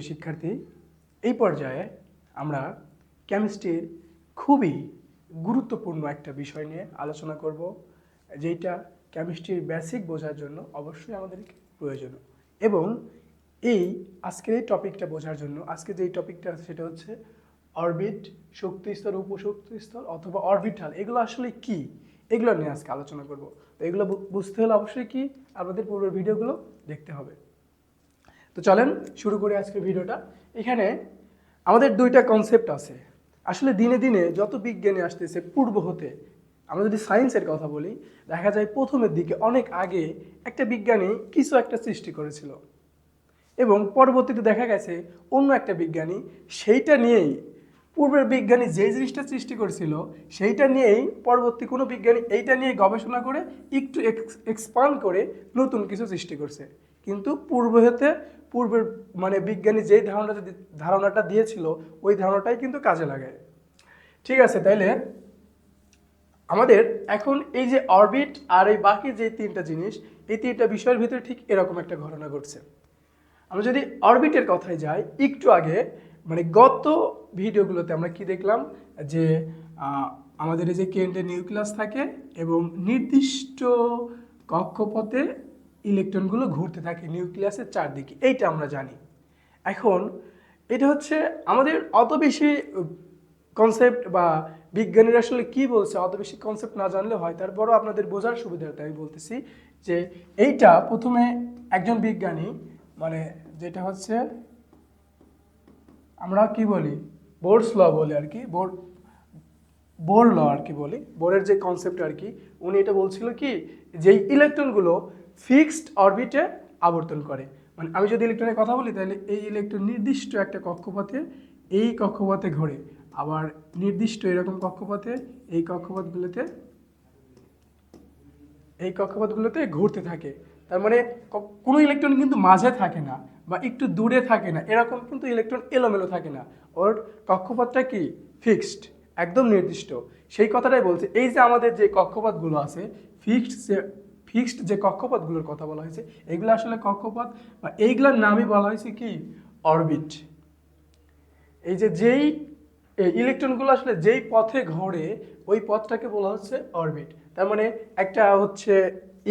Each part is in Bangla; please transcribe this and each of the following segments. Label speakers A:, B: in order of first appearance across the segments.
A: প্রিয় শিক্ষার্থী, এই পর্যায়ে আমরা কেমিস্ট্রির খুবই গুরুত্বপূর্ণ একটা বিষয় নিয়ে আলোচনা করব যেটা কেমিস্ট্রির বেসিক বোঝার জন্য অবশ্যই আমাদেরকে প্রয়োজন এবং এই আজকের এই টপিকটা বোঝার জন্য, আজকে যে টপিকটা আছে সেটা হচ্ছে অরবিট শক্তি স্তর, উপশক্তি স্তর অথবা অরবিটাল এগুলো আসলে কি? এগুলো নিয়ে আজকে আলোচনা করব। তো এগুলো বুঝতে হলে অবশ্যই কি? আমাদের পূর্বের ভিডিওগুলো দেখতে হবে। তো চলেন শুরু করি আজকের ভিডিওটা। এখানে আমাদের দুইটা কনসেপ্ট আছে। আসলে দিনে দিনে যত বিজ্ঞানী আসতেছে পূর্ব হতে, আমরা যদি সায়েন্সের কথা বলি, দেখা যায় প্রথমের দিকে অনেক আগে একটা বিজ্ঞানী কিছু একটা সৃষ্টি করেছিল। এবং পরবর্তীতে দেখা গেছে অন্য একটা বিজ্ঞানী, সেইটা নিয়েই পূর্বের বিজ্ঞানী যে জিনিসটা সৃষ্টি করেছিল, সেইটা নিয়েই পরবর্তী কোনো বিজ্ঞানী এইটা নিয়ে গবেষণা করে একটু এক্সপান্ড করে নতুন কিছু সৃষ্টি করছে। কিন্তু পূর্ব হতে পূর্বের মানে বিজ্ঞানী যেই ধারণাটা ধারণাটা দিয়েছিল, ওই ধারণাটাই কিন্তু কাজে লাগায়। ঠিক আছে, তাইলে আমাদের এখন এই যে অরবিট আর এই বাকি যে তিনটা জিনিস, এই তিনটা বিষয়ের ভিতরে ঠিক এরকম একটা ঘটনা ঘটছে। আমরা যদি অরবিটের কথায় যাই, একটু আগে মানে গত ভিডিওগুলোতে আমরা কি দেখলাম? যে আমাদের এই যে কেন্দ্রে নিউক্লিয়াস থাকে এবং নির্দিষ্ট কক্ষপথে ইলেকট্রনগুলো ঘুরতে থাকে নিউক্লিয়াসের চারদিকে, এইটা আমরা জানি। এখন এটা হচ্ছে আমাদের অত বেশি কনসেপ্ট বা বিজ্ঞানীরা আসলে কি বলছে, অত বেশি কনসেপ্ট না জানলে হয়, তারপরও আপনাদের বোঝার সুবিধার্থে আমি বলতেছি যে এইটা প্রথমে একজন বিজ্ঞানী মানে যেটা হচ্ছে আমরা কি বলি বোর্ডস ল বলি আর কি বোর্ড বোর ল আর কি বলি, বোরের যে কনসেপ্ট আর কি, উনি এটা বলছিল কি, যে ইলেকট্রনগুলো ফিক্সড অরবিটে আবর্তন করে। মানে আমি যদি ইলেকট্রনের কথা বলি, তাহলে এই ইলেকট্রন নির্দিষ্ট একটা কক্ষপথে, এই কক্ষপথে ঘোরে। আবার নির্দিষ্ট এরকম কক্ষপথে, এই কক্ষপথগুলোতে এই কক্ষপথগুলোতে ঘুরতে থাকে। তার মানে কোনো ইলেকট্রন কিন্তু মাঝে থাকে না বা একটু দূরে থাকে না। এরকম কিন্তু ইলেকট্রন এলোমেলো থাকে না। ওর কক্ষপথটা কি? ফিক্সড, একদম নির্দিষ্ট। সেই কথাটাই বলছে। এই যে আমাদের যে কক্ষপথগুলো আছে, ফিক্সড যে ফিক্সড যে কক্ষপথগুলোর কথা বলা হয়েছে, এগুলো আসলে কক্ষপথ বা এইগুলোর নামই বলা হয়েছে কি? অরবিট এই যে যেই ইলেকট্রনগুলো আসলে যেই পথে ঘোরে, ওই পথটাকে বলা হচ্ছে অরবিট তার মানে একটা হচ্ছে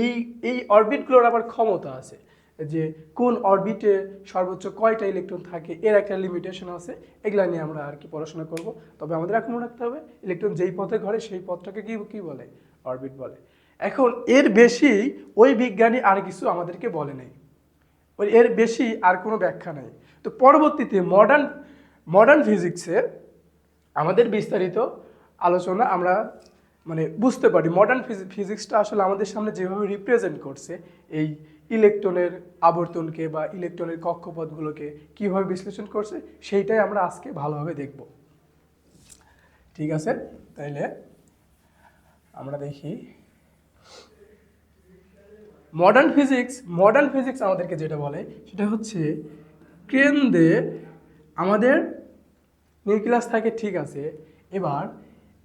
A: এই এই অরবিটগুলোর আবার ক্ষমতা আছে। যে কোন অরবিটে সর্বোচ্চ কয়টা ইলেকট্রন থাকে, এর একটা লিমিটেশন আছে, এগুলো নিয়ে আমরা আর কি পড়াশোনা করব। তবে আমাদের এখন রাখতে হবে ইলেকট্রন যেই পথে ঘরে, সেই পথটাকে কি কি বলে? অরবিট বলে। এখন এর বেশি ওই বিজ্ঞানী আর কিছু আমাদেরকে বলে নাই। ওই এর বেশি আর কোনো ব্যাখ্যা নেই। তো পরবর্তীতে মডার্ন মডার্ন ফিজিক্সে আমাদের বিস্তারিত আলোচনা আমরা মানে বুঝতে পারি। মডার্ন ফিজিক্সটা আসলে আমাদের সামনে যেভাবে রিপ্রেজেন্ট করছে, এই ইলেকট্রনের আবর্তনকে বা ইলেকট্রনের কক্ষপথগুলোকে কীভাবে বিশ্লেষণ করছে, সেইটাই আমরা আজকে ভালোভাবে দেখব। ঠিক আছে? তাইলে আমরা দেখি। মডার্ন ফিজিক্স মডার্ন ফিজিক্স আমাদেরকে যেটা বলে, সেটা হচ্ছে কেন্দ্রে আমাদের নিউক্লিয়াস থাকে, ঠিক আছে। এবার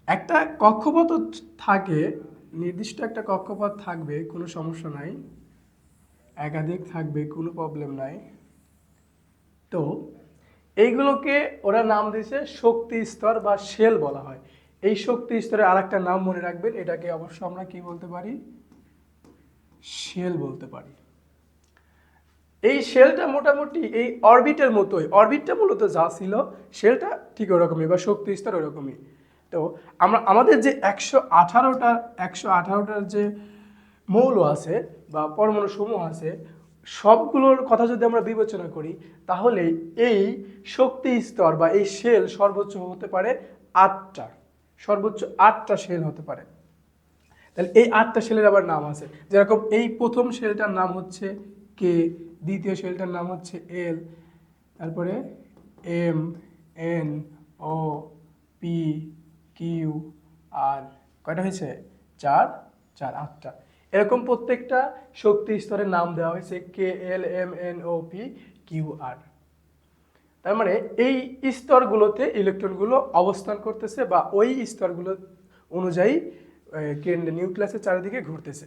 A: একটা কক্ষপথ থাকে, নির্দিষ্ট একটা কক্ষপথ থাকবে, কোনো সমস্যা নাই। একাধিক থাকবে, কোনো প্রবলেম নাই। তো এইগুলোকে ওরা নাম দিয়েছে শক্তি স্তর বা শেল বলা হয়। এই শক্তি স্তরে আর একটা নাম মনে রাখবেন, এটাকে অবশ্য আমরা কি বলতে পারি? শেল বলতে পারি। এই শেলটা মোটামুটি এই অরবিটের মতোই। অরবিটটা মূলত যা ছিল, শেলটা ঠিক ওরকমই বা শক্তি স্তর ওরকমই। তো আমরা, আমাদের যে একশো আঠারোটা, একশো আঠারোটার যে মৌল আছে বা পরমাণু সমূহ আছে, সবগুলোর কথা যদি আমরা বিবেচনা করি, তাহলে এই শক্তি স্তর বা এই শেল সর্বোচ্চ হতে পারে আটটা। সর্বোচ্চ আটটা শেল হতে পারে। তাহলে এই আটটা শেলের আবার নাম আছে। যেরকম এই প্রথম শেলটার নাম হচ্ছে কে দ্বিতীয় শেলটার নাম হচ্ছে এল তারপরে M N O P Q R কয়টা হয়েছে? চার? চার, আটটা। এরকম প্রত্যেকটা শক্তি স্তরের নাম দেওয়া হয়েছে K L M N O P Q R তার মানে এই স্তরগুলোতে ইলেকট্রনগুলো অবস্থান করতেছে বা ওই স্তরগুলো অনুযায়ী নিউক্লিয়াসের চারিদিকে ঘুরতেছে।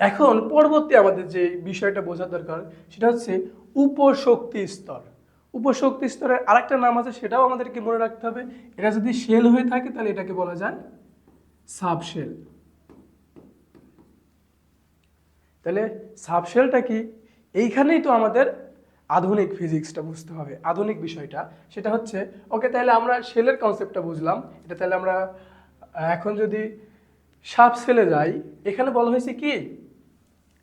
A: এখন পরবর্তী আমাদের যে বিষয়টা বোঝা দরকার, সেটা হচ্ছে উপশক্তি স্তর। উপশক্তি স্তরের আরেকটা নাম আছে, সেটাও আমাদেরকে মনে রাখতে হবে। এটা যদি শেল হয়ে থাকে, তাহলে এটাকে বলা যায় সাবশেল। তাহলে সাবশেলটা কি? এইখানেই তো আমাদের আধুনিক ফিজিক্সটা বুঝতে হবে, আধুনিক বিষয়টা। সেটা হচ্ছে, ওকে তাহলে আমরা শেলের কনসেপ্টটা বুঝলাম। এটা তাহলে আমরা এখন যদি সাপ সেলে যাই এখানে বলা হয়েছে কি?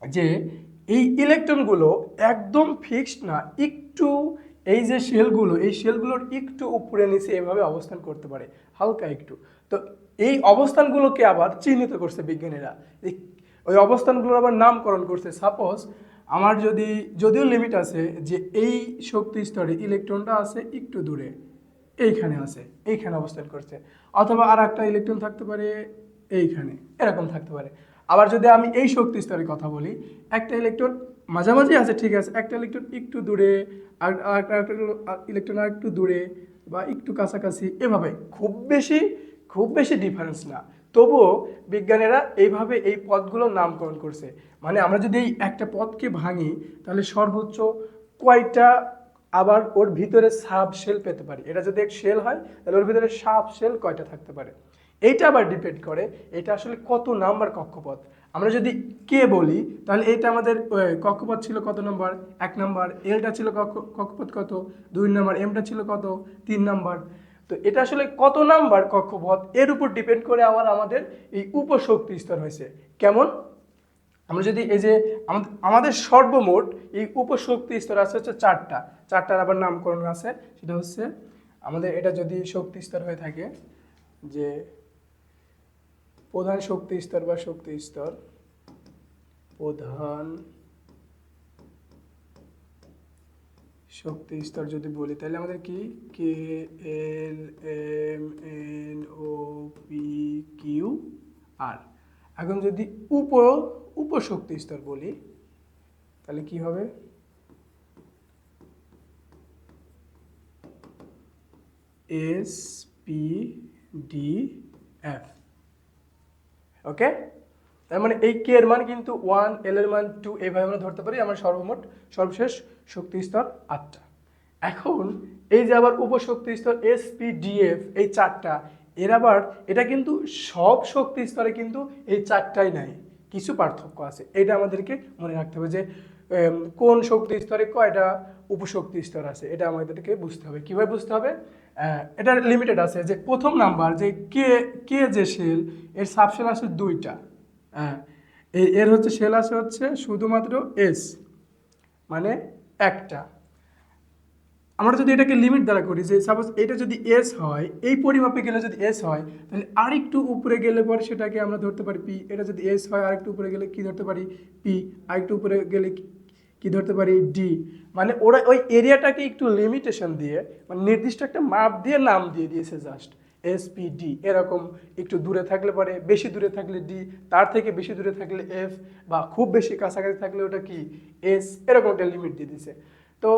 A: যে এই ইলেকট্রনগুলো একদম ফিক্সড না, একটু এই যে শেলগুলো এই শেলগুলোর একটু উপরে নিচে এভাবে অবস্থান করতে পারে, হালকা একটু। তো এই অবস্থানগুলোকে আবার চিহ্নিত করছে বিজ্ঞানীরা। ওই অবস্থানগুলোর আবার নামকরণ করছে। সাপোজ আমার যদি, যদিও লিমিট আছে যে এই শক্তি স্তরে ইলেকট্রনটা আছে একটু দূরে, এইখানে আছে, এইখানে অবস্থান করছে। অথবা আর একটা ইলেকট্রন থাকতে পারে এইখানে, এরকম থাকতে পারে। আবার যদি আমি এই শক্তি স্তরের কথা বলি, একটা ইলেকট্রন মাঝামাঝি আছে, ঠিক আছে, একটা ইলেকট্রন একটু দূরে, আর একটা ইলেকট্রন আর একটু দূরে বা একটু কাছাকাছি, এভাবে। খুব বেশি খুব বেশি ডিফারেন্স না। তবুও বিজ্ঞানীরা এইভাবে এই পদগুলোর নামকরণ করছে। মানে আমরা যদি এই একটা পদকে ভাঙি, তাহলে সর্বোচ্চ কয়টা আবার ওর ভিতরে সাব সেল পেতে পারি। এটা যদি এক সেল হয়, তাহলে ওর ভিতরে সাব সেল কয়টা থাকতে পারে? এইটা আবার ডিপেন্ড করে, এটা আসলে কত নাম্বার কক্ষপথ। আমরা যদি কে বলি, তাহলে এইটা আমাদের কক্ষপথ ছিল কত নম্বর? এক নম্বর। এলটা ছিল কক্ষ- কক্ষপথ কত? দুই নম্বর। এমটা ছিল কত? তিন নম্বর। তো এটা আসলে কত নাম্বার কক্ষপথ? এর উপর ডিপেন্ড করে আবার আমাদের এই উপশক্তি স্তর হয়েছে। কেমন? আমরা যদি এই যে আমাদের সর্বমোট এই উপশক্তি স্তর আছে হচ্ছে চারটা। চারটার আবার নামকরণ আছে, সেটা হচ্ছে আমাদের এটা যদি শক্তি স্তর হয়ে থাকে, যে প্রধান শক্তি স্তর বা শক্তি স্তর, প্রধান শক্তি স্তর যদি বলি, তাহলে আমাদের কি? K L M N O P Q R এখন যদি উপ, উপশক্তি স্তর বলি, তাহলে কি হবে? S P D F okay তার মানে এই কে এর মান কিন্তু ওয়ান এল এর মান টু এইভাবে আমরা ধরতে পারি, আমার সর্বমোট, সর্বশেষ শক্তি স্তর আটটা। এখন এই যে আবার উপশক্তি স্তর এস পি ডি এফ এই চারটা এর আবার এটা কিন্তু সব শক্তি স্তরে কিন্তু এই চারটাই নাই। কিছু পার্থক্য আছে। এটা আমাদেরকে মনে রাখতে হবে যে কোন শক্তি স্তরে কয়টা উপশক্তি স্তর আছে, এটা আমাদেরকে বুঝতে হবে। কীভাবে বুঝতে হবে? এটা লিমিটেড আছে যে প্রথম নাম্বার যে কে কে যে সেল এর সাবশেল আছে দুইটা। হ্যাঁ এর হচ্ছে সেল আছে হচ্ছে শুধুমাত্র এস মানে একটা। আমরা যদি এটাকে লিমিট দ্বারা করি, যে সাপোজ এটা যদি এস হয়, এই পরিমাপে গেলে যদি এস হয়, তাহলে আরেকটু উপরে গেলে পরে সেটাকে আমরা ধরতে পারি পি এটা যদি এস হয়, আরেকটু উপরে গেলে কি ধরতে পারি পি আরেকটু উপরে গেলে কি- ধরতে পারি ডি মানে ওরা ওই এরিয়াটাকে একটু লিমিটেশন দিয়ে মানে নির্দিষ্ট একটা মাপ দিয়ে নাম দিয়ে দিয়েছে জাস্ট এস পি ডি এরকম একটু দূরে থাকলে পরে, বেশি দূরে থাকলে ডি তার থেকে বেশি দূরে থাকলে এফ বা খুব বেশি কাছাকাছি থাকলে ওটা কি? এস এরকম একটা লিমিট দিয়ে দিছে তো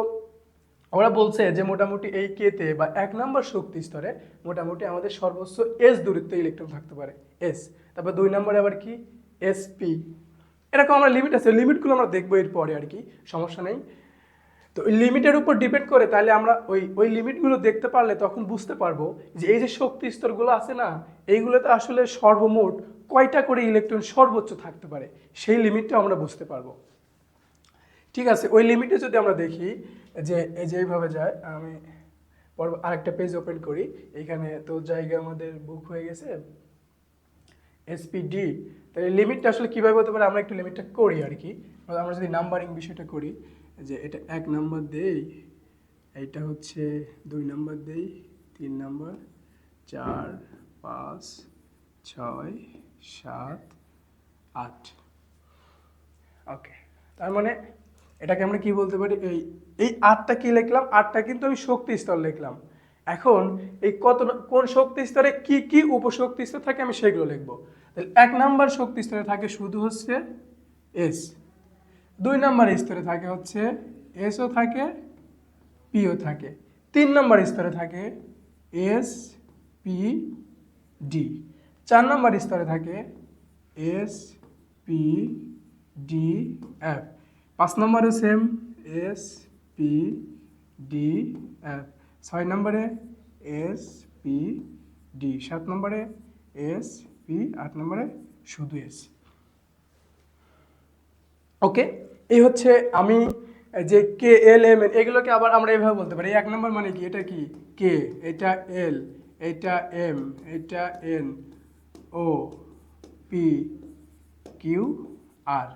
A: ওরা বলছে যে মোটামুটি এই কেতে বা এক নম্বর শক্তি স্তরে মোটামুটি আমাদের সর্বোচ্চ এস দূরত্বে ইলেকট্রন থাকতে পারে এস তারপর দুই নম্বরে আবার কি? এস পি এরকম আমরা লিমিট আছে, লিমিটগুলো আমরা দেখব এর পরে আর কি, সমস্যা নেই। তো ওই লিমিটের উপর ডিপেন্ড করে তাহলে আমরা ওই ওই লিমিটগুলো দেখতে পারলে তখন বুঝতে পারব যে এই যে শক্তি স্তরগুলো আছে না, এইগুলোতে আসলে সর্বমোট কয়টা করে ইলেকট্রন সর্বোচ্চ থাকতে পারে, সেই লিমিটটা আমরা বুঝতে পারব। ঠিক আছে, ওই লিমিটে যদি আমরা দেখি যে এই যে এইভাবে যায়, আমি পর আরেকটা পেজ ওপেন করি এইখানে তো জায়গা আমাদের বুক হয়ে গেছে এসপিডি তাহলে লিমিটটা আসলে কীভাবে হতে পারে, আমরা একটু লিমিটটা করি আর কি। আমরা যদি নাম্বারিং বিষয়টা করি, যে এটা এক নাম্বার দেই, এইটা হচ্ছে দুই নাম্বার দেই, তিন নাম্বার চার, পাঁচ, ছয়, সাত, আট। ওকে তার মানে এটাকে আমরা কি বলতে পারি? এই এই আটটা কি লিখলাম? আটটা কিন্তু আমি শক্তি স্তর লিখলাম। এখন এই কত কোন শক্তি স্তরে কি কি উপশক্তি স্তর থাকে আমি সেগুলো লিখব। তাহলে এক নাম্বার শক্তি স্তরে থাকে শুধু হচ্ছে এস দুই নাম্বার স্তরে থাকে হচ্ছে এসও থাকে পিও থাকে। তিন নাম্বার স্তরে থাকে এস পি ডি চার নাম্বার স্তরে থাকে এস পি ডি এফ পাঁচ নম্বরে same S P D F ছয় নম্বরে এস পি ডি সাত নম্বরে এস পি আট নম্বরে শুধু এস ওকে এই হচ্ছে আমি যে কে এল এম এন এগুলোকে আবার আমরা এইভাবে বলতে পারি। এক নম্বর মানে কি? এটা কি? কে এটা এল এটা এম এটা N O P Q R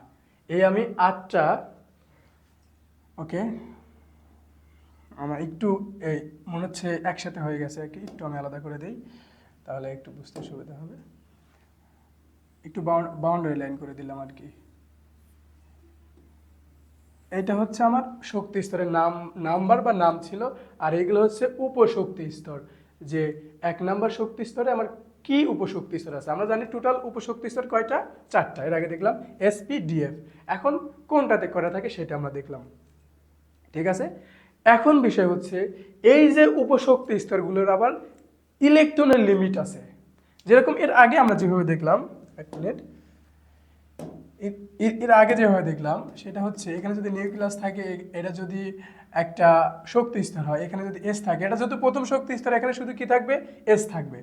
A: এই আমি আটটা ওকে? আমার একটু, এই, মনে হচ্ছে একসাথে হয়ে গেছে আর একটু আমি আলাদা করে দিই, তাহলে একটু বুঝতে সুবিধা হবে। একটু বাউন্ডারি লাইন করে দিলাম আর কি। এটা হচ্ছে আমার শক্তি স্তরের নাম, নাম্বার বা নাম ছিল, আর এগুলো হচ্ছে উপশক্তি স্তর। যে এক নাম্বার শক্তি স্তরে আমার কি উপশক্তি স্তর আছে? আমরা জানি টোটাল উপশক্তি স্তর কয়টা? চারটা। এর আগে দেখলাম এসপি ডিএফ এখন কোনটাতে করা থাকে সেটা আমরা দেখলাম। ঠিক আছে? এখন বিষয় হচ্ছে, এই যে উপশক্তি স্তরগুলোর আবার ইলেকট্রনের লিমিট আছে। যেরকম এর আগে আমরা যেভাবে দেখলাম, এক মিনিট, এর- আগে যেভাবে দেখলাম, সেটা হচ্ছে এখানে যদি নিউক্লিয়াস থাকে, এটা যদি একটা শক্তি স্তর হয়, এখানে যদি এস থাকে, এটা যেহেতু প্রথম শক্তি স্তর, এখানে শুধু কি থাকবে? এস থাকবে।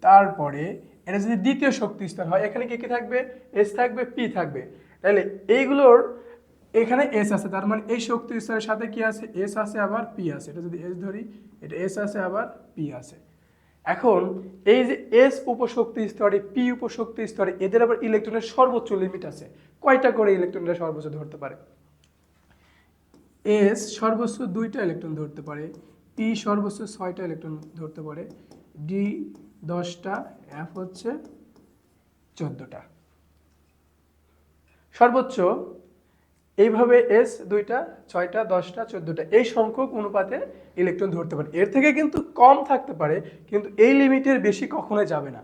A: তারপরে এটা যদি দ্বিতীয় শক্তি স্তর হয়, এখানে কি কি থাকবে? এস থাকবে পি থাকবে। তাহলে এইগুলোর এখানে এস আছে, তার মানে এই শক্তি স্তরের সাথে কি আছে? এস আছে, আবার পি আছে। এটা যদি এস ধরি, এটা এস আছে, আবার পি আছে। এখন এই যে এস উপশক্তি স্তরে পি উপশক্তি স্তরে, এদের আবার ইলেকট্রনের সর্বোচ্চ লিমিট আছে। কয়টা করে ইলেকট্রনরা সর্বোচ্চ ধরতে পারে? এস সর্বোচ্চ দুইটা ইলেকট্রন ধরতে পারে পি সর্বোচ্চ ছয়টা ইলেকট্রন ধরতে পারে ডি দশটা এফ হচ্ছে চোদ্দোটা। সর্বোচ্চ এইভাবে এস দুইটা, ছয়টা, দশটা, চোদ্দোটা, এই সংখ্যক অনুপাতে ইলেকট্রন ধরতে পারে। এর থেকে কিন্তু কম থাকতে পারে, কিন্তু এই লিমিটের বেশি কখনোই যাবে না।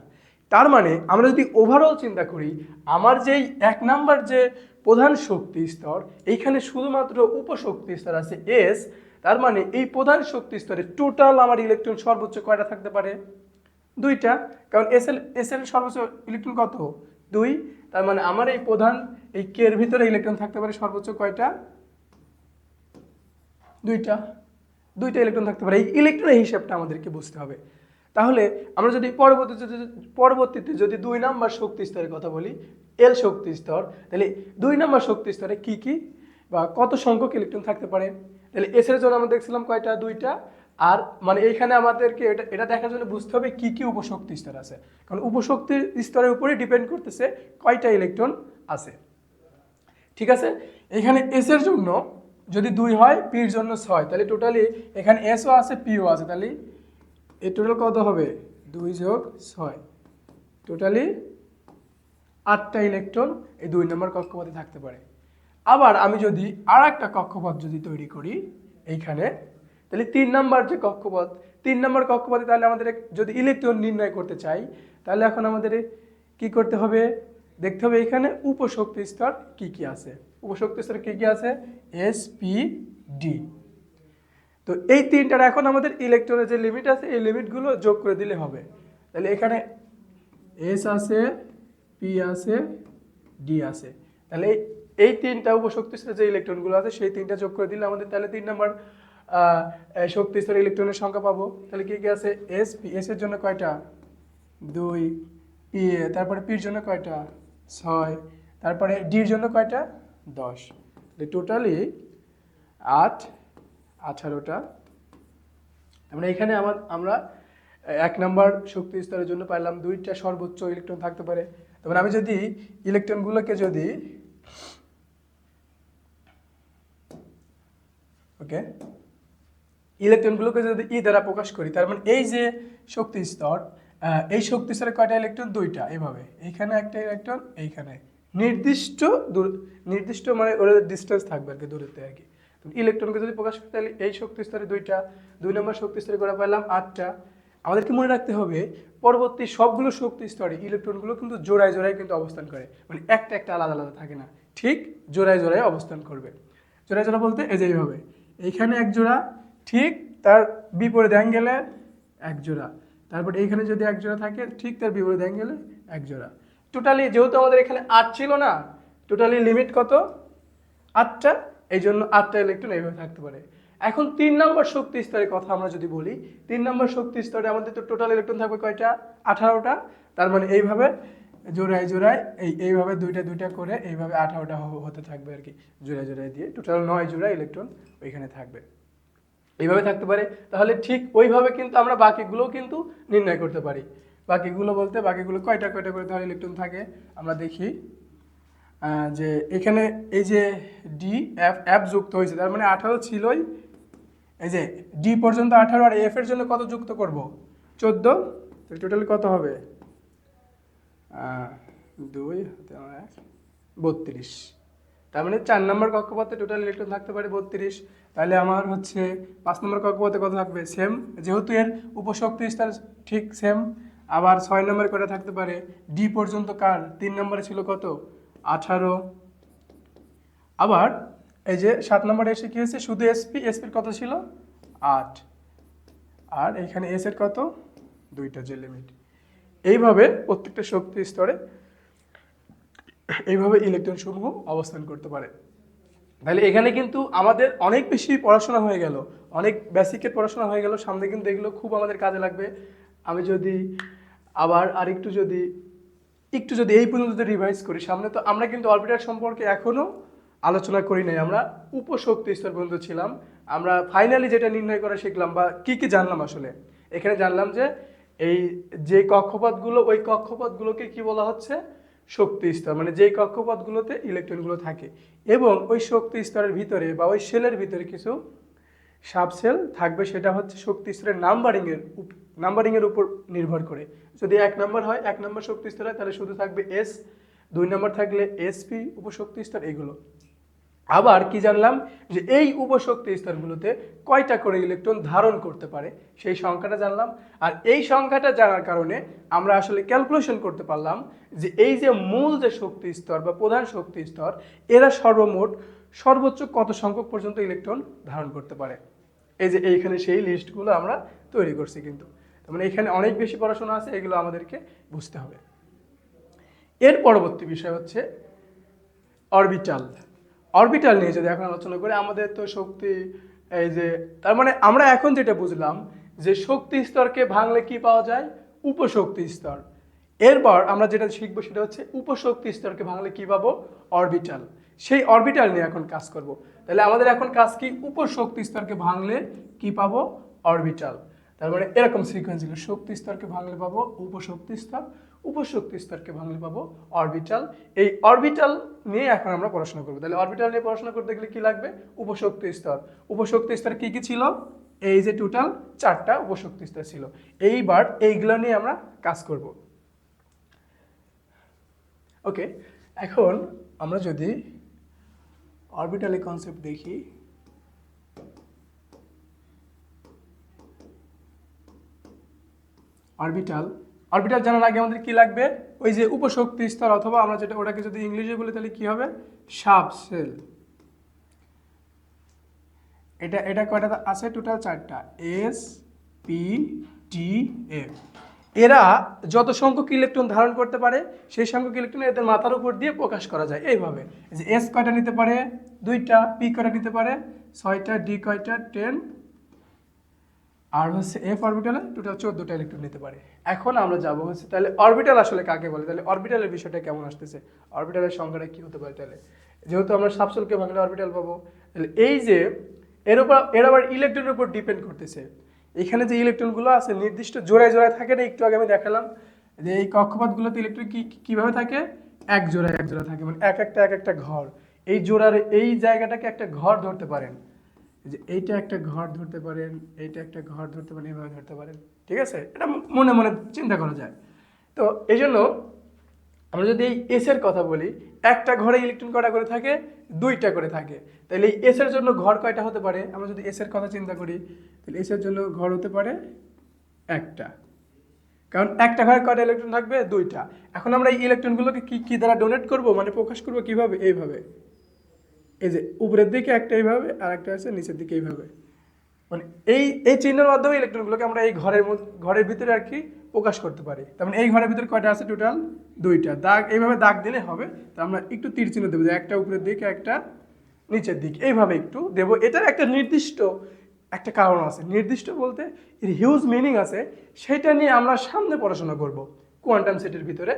A: তার মানে আমরা যদি ওভারঅল চিন্তা করি, আমার যেই এক নাম্বার যে প্রধান শক্তি স্তর, এইখানে শুধুমাত্র উপশক্তি স্তর আছে এস তার মানে এই প্রধান শক্তি স্তরে টোটাল আমার ইলেকট্রন সর্বোচ্চ কয়টা থাকতে পারে? দুইটা। কারণ এস এল এস এল সর্বোচ্চ ইলেকট্রন কত? দুই। তার মানে আমার এই প্রধান এই কের ভিতরে ইলেকট্রন থাকতে পারে সর্বোচ্চ কয়টা? দুইটা। দুইটা ইলেকট্রন থাকতে পারে। এই ইলেকট্রনের হিসাবটা আমাদেরকে বুঝতে হবে। তাহলে আমরা যদি পরবর্তীতে পরবর্তীতে যদি দুই নাম্বার শক্তি স্তরের কথা বলি এল শক্তি স্তর, তাহলে দুই নাম্বার শক্তি স্তরে কি কি? বা কত সংখ্যক ইলেকট্রন থাকতে পারে? তাহলে এস এর জন্য আমরা দেখছিলাম কয়টা? দুইটা। আর মানে এইখানে আমাদেরকে এটা এটা দেখার জন্য বুঝতে হবে কি কি উপশক্তি স্তর আছে। কারণ উপশক্তির স্তরের উপরে ডিপেন্ড করতেছে কয়টা ইলেকট্রন আছে। ঠিক আছে? এখানে এস এর জন্য যদি দুই হয় পির জন্য ছয়, তাহলে টোটালি এখানে এসও আছে পিও আছে, তাহলে এই টোটাল কত হবে? দুই যোগ ছয়। টোটালি আটটা ইলেকট্রন এই দুই নম্বর কক্ষপথে থাকতে পারে। আবার আমি যদি আর একটা কক্ষপথ যদি তৈরি করি এইখানে, তাহলে তিন নাম্বার যে কক্ষপথ, তিন নম্বর কক্ষপথে তাহলে আমাদের যদি ইলেকট্রন নির্ণয় করতে চাই, তাহলে এখন আমাদের কি করতে হবে? দেখতে হবে এখানে উপশক্তি স্তর কি কি আছে। উপশক্তি স্তর কি কি আছে? এস পি ডি তো এই তিনটার এখন আমাদের ইলেকট্রনের যে লিমিট আছে, এই লিমিটগুলো যোগ করে দিলে হবে। তাহলে এখানে এস আছে পি আছে ডি আছে। তাহলে এই তিনটা উপশক্তি স্তরের যে ইলেকট্রনগুলো আছে, সেই তিনটা যোগ করে দিলে আমাদের তাহলে তিন নম্বর শক্তি স্তরের ইলেকট্রনের সংখ্যা পাবো। তাহলে কী কী আছে? এস পি এস এর জন্য কয়টা? দুই পি তারপরে পির জন্য কয়টা? ছয়। তারপরে ডির জন্য কয়টা? দশ। টোটালি আট, আঠারোটা। আমরা এখানে আমার, আমরা এক নাম্বার শক্তি স্তরের জন্য পাইলাম দুইটা সর্বোচ্চ ইলেকট্রন থাকতে পারে। তবে আমি যদি ইলেকট্রনগুলোকে যদি, ওকে, ইলেকট্রনগুলোকে যদি ই দ্বারা প্রকাশ করি, তার মানে এই যে শক্তি স্তর এই শক্তি স্তরে কয়টা ইলেকট্রন দুইটা, এভাবে। এইখানে একটা ইলেকট্রন এইখানে। নির্দিষ্ট দূর নির্দিষ্ট মানে ওর ডিস্টেন্স থাকবে আর কি দূরত্বে আর কি। ইলেকট্রনকে যদি প্রকাশ করি, তাহলে এই শক্তি স্তরে দুইটা, দুই নম্বর শক্তি স্তরে করে পেলাম আটটা। আমাদেরকে মনে রাখতে হবে, পরবর্তী সবগুলো শক্তি স্তরে ইলেকট্রনগুলো কিন্তু জোড়ায় জোড়ায় কিন্তু অবস্থান করে। মানে একটা একটা আলাদা আলাদা থাকে না। ঠিক জোড়ায় জোড়ায় অবস্থান করবে। জোড়া জোড়া বলতে এই যে এইভাবে। এইখানে এক জোড়া, ঠিক তার বিপরীত অ্যাঙ্গেলে এক জোড়া। তারপর এইখানে যদি এক জোড়া থাকে, ঠিক তার বিপরীত অ্যাঙ্গেলে এক জোড়া। টোটালি যেহেতু আমাদের এখানে আট ছিল না টোটালি লিমিট কত? আটটা এই জন্য আটটা ইলেকট্রন এইভাবে থাকতে পারে। এখন তিন নম্বর শক্তি স্তরের কথা আমরা যদি বলি, তিন নম্বর শক্তি স্তরে আমাদের তো টোটাল ইলেকট্রন থাকবে কয়টা? আঠারোটা। তার মানে এইভাবে জোড়ায় জোড়ায়, এই, এইভাবে দুইটা দুইটা করে এইভাবে আঠারোটা হতে থাকবে আর কি। জোড়ায় জোড়ায় দিয়ে টোটাল নয় জোড়া ইলেকট্রন ওইখানে থাকবে। এইভাবে থাকতে পারে, তাহলে ঠিক ওইভাবে কিন্তু আমরা বাকিগুলোও কিন্তু নির্ণয় করতে পারি। বাকিগুলো বলতে, বাকিগুলো কয়টা কয়টা করে তাহলে ইলেকট্রন থাকে, আমরা দেখি যে এখানে এই যে ডি এফ এফ যুক্ত হয়েছে, তার মানে আঠারো ছিলই, এই যে ডি পর্যন্ত আঠারো আর এফ এর জন্য কত যুক্ত করব? চোদ্দ? টোটাল কত হবে? দুই বত্রিশ। তার মানে চার নম্বর কক্ষপথে টোটাল ইলেকট্রন থাকতে পারে বত্রিশ। তাহলে আমার হচ্ছে পাঁচ নম্বর কক্ষপথে কত থাকবে? সেম যেহেতু এর উপশক্তি স্তর ঠিক সেম আবার ছয় নম্বরে করে থাকতে পারে? ডি পর্যন্ত কার? তিন নম্বরে ছিল কত? আঠারো। আবার এই যে সাত নম্বরে এসে কী হয়েছে? শুধু এসপি এসপির কত ছিল? আট। আর এখানে এস এর কত? দুইটা যে লিমিট এইভাবে প্রত্যেকটা শক্তি স্তরে এইভাবে ইলেকট্রন সমূহ অবস্থান করতে পারে। তাহলে এখানে কিন্তু আমাদের অনেক বেশি পড়াশোনা হয়ে গেল। অনেক বেসিকের পড়াশোনা হয়ে গেল। সামনে কিন্তু এগুলো খুব আমাদের কাজে লাগবে। আমি যদি আবার আরেকটু যদি, একটু যদি এই পর্যন্ত যদি রিভাইজ করি, সামনে তো আমরা কিন্তু অরবিটার সম্পর্কে এখনও আলোচনা করি নাই। আমরা উপশক্তি স্তর পর্যন্ত ছিলাম। আমরা ফাইনালি যেটা নির্ণয় করা শিখলাম বা কি কি জানলাম আসলে? এখানে জানলাম যে এই যে কক্ষপথগুলো, ওই কক্ষপথগুলোকে কি বলা হচ্ছে? শক্তি স্তর মানে যেই কক্ষপথগুলোতে ইলেকট্রনগুলো থাকে, এবং ওই শক্তি স্তরের ভিতরে বা ওই সেলের ভিতরে কিছু সাবসেল থাকবে, সেটা হচ্ছে শক্তি স্তরের নাম্বারিংয়ের নাম্বারিংয়ের উপর নির্ভর করে। যদি এক নম্বর হয়, এক নম্বর শক্তি স্তর হয়, তাহলে শুধু থাকবে এস দুই নম্বর থাকলে এসপি উপশক্তি স্তর, এগুলো। আবার কি জানলাম যে এই উপশক্তি স্তরগুলোতে কয়টা করে ইলেকট্রন ধারণ করতে পারে? সেই সংখ্যাটা জানলাম। আর এই সংখ্যাটা জানার কারণে আমরা আসলে ক্যালকুলেশন করতে পারলাম যে এই যে মূল যে শক্তি স্তর বা প্রধান শক্তি স্তর, এরা সর্বমোট সর্বোচ্চ কত সংখ্যক পর্যন্ত ইলেকট্রন ধারণ করতে পারে? এই যে এইখানে সেই লিস্টগুলো আমরা তৈরি করছি কিন্তু। মানে এখানে অনেক বেশি পড়াশোনা আছে, এগুলো আমাদেরকে বুঝতে হবে। এর পরবর্তী বিষয় হচ্ছে অরবিটাল অরবিটাল নিয়ে যদি এখন আলোচনা করি, আমাদের তো শক্তি, এই যে, তার মানে আমরা এখন যেটা বুঝলাম, যে শক্তি স্তরকে ভাঙলে কি পাওয়া যায়? উপশক্তি স্তর। এরপর আমরা যেটা শিখব সেটা হচ্ছে উপশক্তি স্তরকে ভাঙলে কি পাবো? অরবিটাল সেই অরবিটাল নিয়ে এখন কাজ করব। তাহলে আমাদের এখন কাজ কি? উপশক্তি স্তরকে ভাঙলে কি পাবো? অরবিটাল তার মানে এরকম সিকোয়েন্স শক্তি স্তরকে ভাঙলে পাবো, উপশক্তি স্তর। উপশক্তি স্তরকে ভাঙলে পাবো অরবিটাল এই অরবিটাল নিয়ে এখন আমরা পড়াশোনা করব। তাহলে অরবিটাল নিয়ে পড়াশোনা করতে গেলে কি লাগবে? উপশক্তি স্তর। উপশক্তি স্তর কি কি ছিল? এই যে টোটাল চারটা উপশক্তি স্তর ছিল। এইবার এইগুলো নিয়ে আমরা কাজ করব। ওকে, এখন আমরা যদি অরবিটালের কনসেপ্ট দেখি। অরবিটাল অরবিটাল জানার আগে আমাদের কি লাগবে? ওই যে উপশক্তি স্তর অথবা আমরা যেটা, ওটাকে যদি ইংলিশে বলি তাহলে কি হবে? Subshell. এটা এটা কয়টা আছে? টোটাল চারটা। এস পি টি এফ এরা যত সংখ্যক ইলেকট্রন ধারণ করতে পারে, সেই সংখ্যক ইলেকট্রন এদের মাথার উপর দিয়ে প্রকাশ করা যায়। এইভাবে। যে এস কয়টা নিতে পারে? দুইটা। পি কয়টা নিতে পারে? ছয়টা। ডি কয়টা? টেন আর হচ্ছে এফ অরবিটালে টোটাল চোদ্দোটা ইলেকট্রন নিতে পারে। এখন আমরা যাব হচ্ছে তাহলে অরবিটাল আসলে কাকে বলে? তাহলে অরবিটালের বিষয়টা কেমন আসতেছে? অরবিটালের সংখ্যাটা কী হতে পারে তাহলে? যেহেতু আমরা সাবসলকে ভাঙলে অরবিটাল পাবো, তাহলে এই যে এর উপর, এর আবার ইলেকট্রনের উপর ডিপেন্ড করতেছে। এখানে যে ইলেকট্রনগুলো আছে, নির্দিষ্ট জোড়ায় জোড়ায় থাকে না, একটু আগে আমি দেখালাম যে এই কক্ষপথগুলোতে ইলেকট্রন কী কীভাবে থাকে? এক জোড়ায় এক জোড়া থাকে মানে এক একটা এক একটা ঘর। এই জোড়ার, এই জায়গাটাকে একটা ঘর ধরতে পারেন। যে এইটা একটা ঘর ধরতে পারেন, এইটা একটা ঘর ধরতে পারেন, এইভাবে ধরতে পারেন। ঠিক আছে? এটা মনে মনে চিন্তা করা যায়। তো এই জন্য আমরা যদি এই এসের কথা বলি, একটা ঘরে ইলেকট্রন কটা করে থাকে? দুইটা করে থাকে। তাহলে এই এসের জন্য ঘর কয়টা হতে পারে? আমরা যদি এসের কথা চিন্তা করি তাহলে এসের জন্য ঘর হতে পারে একটা। কারণ একটা ঘরে কয়টা ইলেকট্রন থাকবে? দুইটা। এখন আমরা এই ইলেকট্রনগুলোকে কী কী দ্বারা ডোনেট করব? মানে প্রকাশ করব কীভাবে? এইভাবে। এই যে উপরের দিকে একটা এইভাবে, আর একটা আছে নিচের দিকে এইভাবে। মানে এই এই চিহ্নের মাধ্যমে ইলেকট্রনগুলোকে আমরা এই ঘরের ঘরের ভিতরে আর কি প্রকাশ করতে পারি। তার মানে এই ঘরের ভিতরে কয়টা আছে টোটাল দুইটা। দাগ, এইভাবে দাগ দিলে হবে, তা আমরা একটু তীর চিহ্ন দেবো যে একটা উপরের দিকে, একটা নিচের দিক। এইভাবে একটু দেবো। এটার একটা নির্দিষ্ট একটা কারণ আছে। নির্দিষ্ট বলতে এর হিউজ মিনিং আছে, সেটা নিয়ে আমরা সামনে পড়াশোনা করব। কোয়ান্টাম সেটের ভিতরে,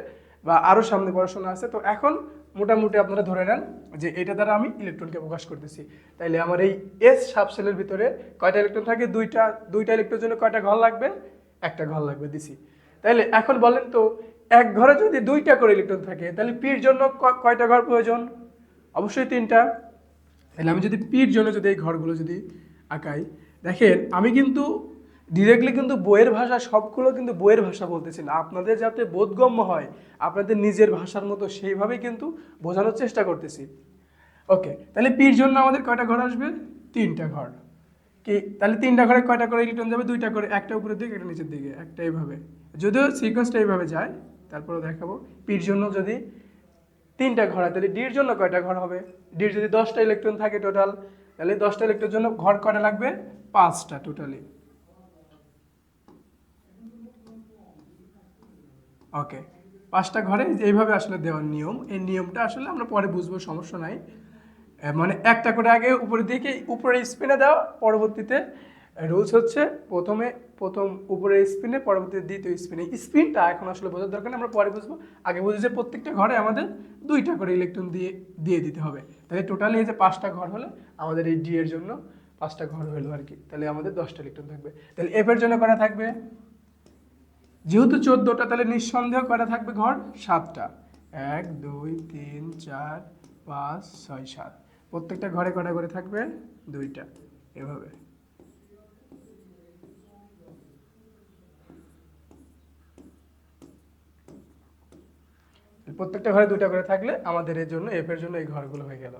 A: বা আরও সামনে পড়াশোনা আছে। তো এখন মোটামুটি আপনারা ধরে নেন যে এটা দ্বারা আমি ইলেকট্রনকে প্রকাশ করতেছি। তাইলে আমার এই এস সাবসেলের ভিতরে কয়টা ইলেকট্রন থাকে? দুইটা দুইটা ইলেকট্রনের জন্য কয়টা ঘর লাগবে? একটা ঘর লাগবে দিছি। তাইলে এখন বলেন তো, এক ঘরে যদি দুইটা করে ইলেকট্রন থাকে তাহলে পির জন্য কয়টা ঘর প্রয়োজন? অবশ্যই তিনটা। তাহলে আমি যদি পির জন্য যদি এই ঘরগুলো যদি আঁকাই, দেখেন আমি কিন্তু ডিরেক্টলি কিন্তু বইয়ের ভাষা, সবগুলো কিন্তু বইয়ের ভাষা বলতেছি না। আপনাদের যাতে বোধগম্য হয়, আপনাদের নিজের ভাষার মতো সেইভাবেই কিন্তু বোঝানোর চেষ্টা করতেছি। ওকে তাহলে পির জন্য আমাদের কয়টা ঘর আসবে? তিনটা ঘর। কি তাহলে তিনটা ঘরে কয়টা করে ইলেকট্রন যাবে? দুইটা করে, একটা উপরের দিকে, একটা নিচের দিকে, একটা এইভাবে। যদিও সিকোয়েন্সটা এইভাবে যায় তারপরে দেখাবো। পির জন্য যদি তিনটা ঘর হয়, তাহলে ডির জন্য কয়টা ঘর হবে? ডির যদি দশটা ইলেকট্রন থাকে টোটাল তাহলে দশটা ইলেকট্রনের জন্য ঘর কয়টা লাগবে? পাঁচটা টোটালি ওকে পাঁচটা ঘরে এইভাবে আসলে দেওয়ার নিয়ম, এই নিয়মটা আসলে আমরা পরে বুঝব, সমস্যা নাই। মানে একটা করে আগে উপরের দিকে উপরে স্পিনে দেওয়া পরবর্তীতে রুলস হচ্ছে প্রথমে, প্রথম উপরের স্পিনে, পরবর্তীতে দ্বিতীয় স্পিনে। স্পিনটা এখন আসলে বোঝার দরকার আমরা পরে বুঝব। আগে বুঝি যে প্রত্যেকটা ঘরে আমাদের দুইটা করে ইলেকট্রন দিয়ে দিয়ে দিতে হবে। তাহলে টোটালি এই যে পাঁচটা ঘর হলে, আমাদের এই ডি এর জন্য পাঁচটা ঘর হলো আর কি। তাহলে আমাদের দশটা ইলেকট্রন থাকবে। তাহলে এফ এর জন্য করা থাকবে? যেহেতু চোদ্দোটা, তাহলে নিঃসন্দেহ করা থাকবে ঘর? সাতটা। এক, দুই, তিন, চার, পাঁচ, ছয়, সাত। প্রত্যেকটা ঘরে কটা করে থাকবে? দুইটা। এভাবে। প্রত্যেকটা ঘরে দুইটা করে থাকলে আমাদের এর জন্য, এফ এর জন্য এই ঘরগুলো হয়ে গেল।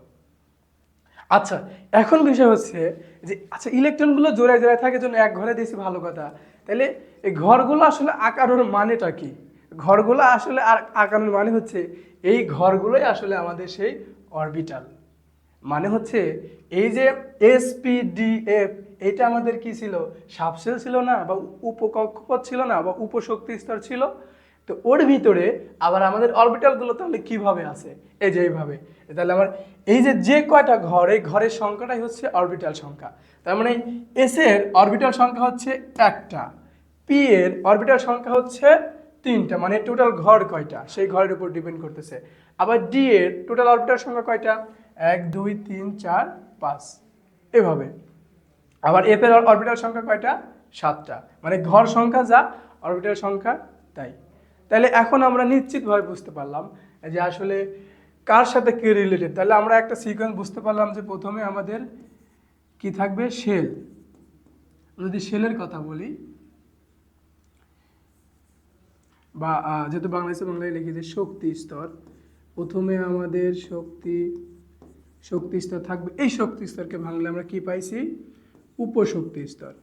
A: আচ্ছা এখন বিষয় হচ্ছে যে আচ্ছা ইলেকট্রনগুলো জোড়ায় জোড়ায় থাকে জন্য এক ঘরে দিয়েছি, ভালো কথা। তাহলে এই ঘরগুলো আসলে আঁকানোর মানেটা কি? ঘরগুলো আসলে আর আঁকানোর মানে হচ্ছে এই ঘরগুলোই আসলে আমাদের সেই অরবিটাল মানে হচ্ছে এই যে এস পি ডি এফ এটা আমাদের কি ছিল? সাবসেল ছিল না বা উপকক্ষপথ ছিল না বা উপশক্তি স্তর ছিল। তো ওর ভিতরে আবার আমাদের অরবিটালগুলো তাহলে কীভাবে আছে? এই যে এইভাবে। তাহলে আমার এই যে যে কয়টা ঘর, এই ঘরের সংখ্যাটাই হচ্ছে অরবিটাল সংখ্যা। তার মানে এসের অরবিটাল সংখ্যা হচ্ছে একটা। পি এর অরবিটাল সংখ্যা হচ্ছে তিনটা মানে টোটাল ঘর কয়টা? সেই ঘরের উপর ডিপেন্ড করতেছে। আবার ডি এর টোটাল অরবিটাল সংখ্যা কয়টা? এক, দুই, তিন, চার, পাঁচ। এভাবে। আবার এফ এর অরবিটাল সংখ্যা কয়টা? সাতটা। মানে ঘর সংখ্যা যা অরবিটাল সংখ্যা তাই। তাহলে এখন আমরা নিশ্চিতভাবে বুঝতে পারলাম যে আসলে কার সাথে কে রিলেটেড তাহলে আমরা একটা সিকোয়েন্স বুঝতে পারলাম যে প্রথমে আমাদের কি থাকবে? শেল যদি শেলের কথা বলি বা যেহেতু বাংলাদেশে বাংলায় লিখেছে শক্তি স্তর, প্রথমে আমাদের শক্তি শক্তি স্তর থাকবে, এই শক্তি স্তরকে ভাঙলে আমরা কি পাইছি? উপশক্তি স্তর।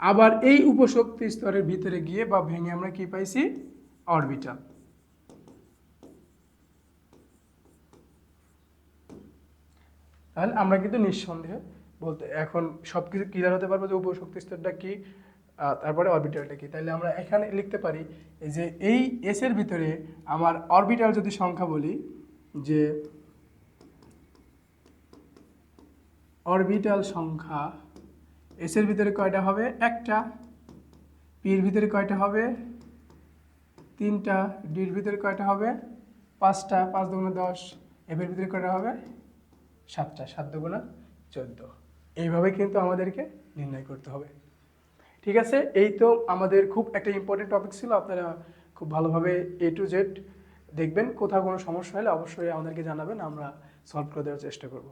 A: আবার এই উপশক্তি স্তরের ভিতরে গিয়ে বা ভেঙে আমরা কি পাইছি? অরবিটাল। তাহলে আমরা কিন্তু নিঃসন্দেহে বলতে এখন সব কিছু ক্লিয়ার হতে পারব যে উপশক্তি স্তরটা কি? তারপরে অরবিটালটা কি? তাহলে আমরা এখানে লিখতে পারি যে এই এস এর ভিতরে আমার অরবিটাল যদি সংখ্যা বলি, যে অরবিটাল সংখ্যা এস এর ভিতরে কয়টা হবে? একটা। পির ভিতরে কয়টা হবে? তিনটা। ডির ভিতরে কয়টা হবে? পাঁচটা। পাঁচ দুগুণে দশ। এফ এর ভিতরে কয়টা হবে? সাতটা। সাত দুগুণা চোদ্দ। এইভাবে কিন্তু আমাদেরকে নির্ণয় করতে হবে। ঠিক আছে? এই তো আমাদের খুব একটা ইম্পর্টেন্ট টপিক ছিল। আপনারা খুব ভালোভাবে এ টু জেড দেখবেন। কোথাও কোনো সমস্যা হলে অবশ্যই আমাদেরকে জানাবেন। আমরা সলভ করে দেওয়ার চেষ্টা করব।